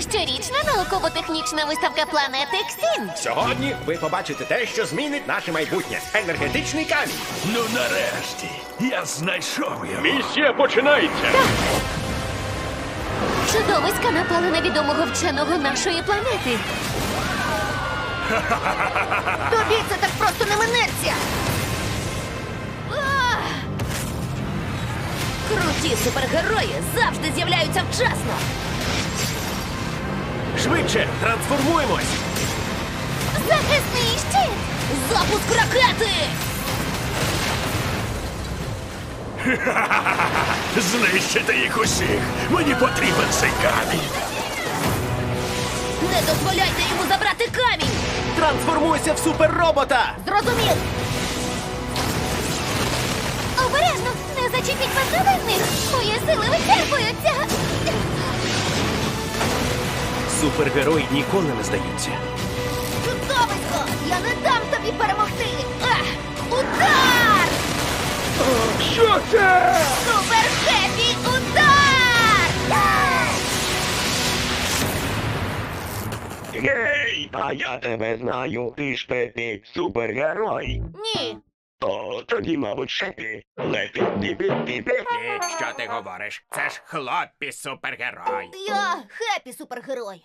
Щорічна науково-технічна виставка планети Ксін. Сьогодні ви побачите те, що змінить наше майбутнє. Енергетичний камінь. Ну нарешті, я знайшов його. Місія починається. Чудовиська напали на відомого вченого нашої планети. Тобі це так просто не минеться. Круті супергерої завжди з'являються вчасно. Швидше трансформуємось. Захисний щит! Запуск ракети! Знищити їх усіх. Мені потрібен цей камінь. Не дозволяйте йому забрати камінь! Трансформуйся в суперробота. Зрозумів. Обережно! Не зачепіть них! Мої сили вичерпуються! Супергерої ніколи не здаються. Чудовисько! Я не дам тобі перемогти! Ах! Удар! Що це? Супер хеппі удар! Гей, а я тебе знаю, ти ж Пепі, супергерой. Ні. О, тоді, мабуть, Шепі. Лепі, піпі, піпі. Ні, що ти говориш? Це ж хлопці супергерой. Я хеппі супергерой.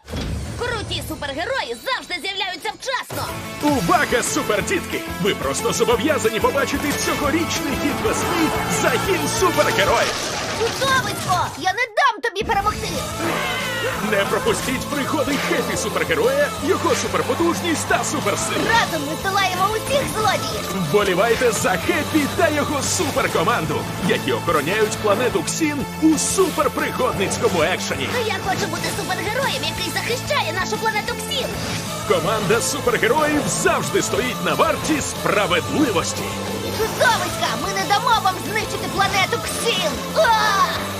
Круті супергерої завжди з'являються вчасно! Увага, супердітки! Ви просто зобов'язані побачити цьогорічний хід весни загін супергероїв! Чудовисько! Я не дам тобі перемогти! Не пропустіть приходи хепі супергероя, його суперпотужність та суперсили. Разом ми здолаємо усіх злодіїв! Вболівайте за Хеппі та його суперкоманду, які охороняють планету Ксін у суперпригодницькому екшені. Я хочу бути супергероєм, який захищає нашу планету Ксін! Команда супергероїв завжди стоїть на варті справедливості. Чудовиська! Ми не дамо вам знищити планету Ксін! А!